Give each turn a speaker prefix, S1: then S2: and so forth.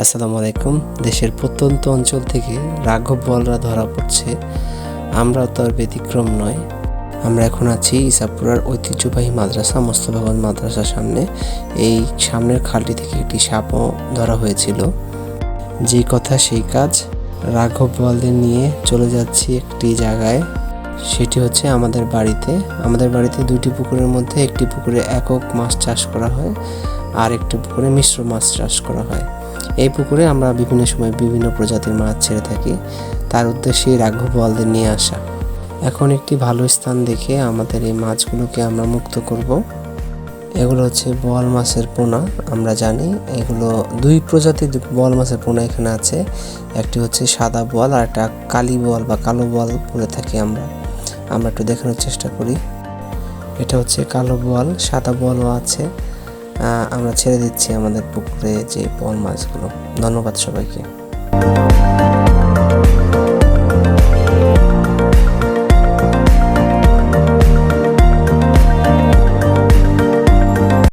S1: আসসালামু আলাইকুম। দেশের প্রত্যন্ত অঞ্চল থেকে রাঘব বলরা ধরা পড়ছে। আমরা তো আর ব্যতিক্রম নয়। আমরা এখন আছি ইসাপুরার ঐতিহ্যবাহী মাদ্রাসা মোস্তফাবাদ মাদ্রাসার সামনে। এই সামনের খালটি থেকে একটি সাপও ধরা হয়েছিল। যে কথা সেই কাজ। রাঘব বলদের নিয়ে চলে যাচ্ছি একটি জায়গায়। সেটি হচ্ছে আমাদের বাড়িতে। আমাদের বাড়িতে দুইটি পুকুরের মধ্যে একটি পুকুরে একক মাছ চাষ করা হয় আর একটি পুকুরে মিশ্র মাছ চাষ করা হয়। এই পুকুরে আমরা বিভিন্ন সময় বিভিন্ন প্রজাতির মাছ ছেড়ে থাকি। তার উদ্দেশ্যে রাঘব বলদের নিয়ে আসা। এখন একটি ভালো স্থান দেখে আমাদের এই মাছগুলোকে আমরা মুক্ত করব। এগুলো হচ্ছে বোয়াল মাছের পোনা, আমরা জানি। এগুলো দুই প্রজাতির বোয়াল মাছের পোনা এখানে আছে। একটি হচ্ছে সাদা বল আর একটা কালি বল বা কালো বল বলে থাকি আমরা। আমরা একটু দেখানোর চেষ্টা করি। এটা হচ্ছে কালো বল সাদা বলও আছে। আমরা ছেড়ে দিচ্ছি আমাদের পুকুরে যে পল মাছগুলো ধন্যবাদ সবাইকে।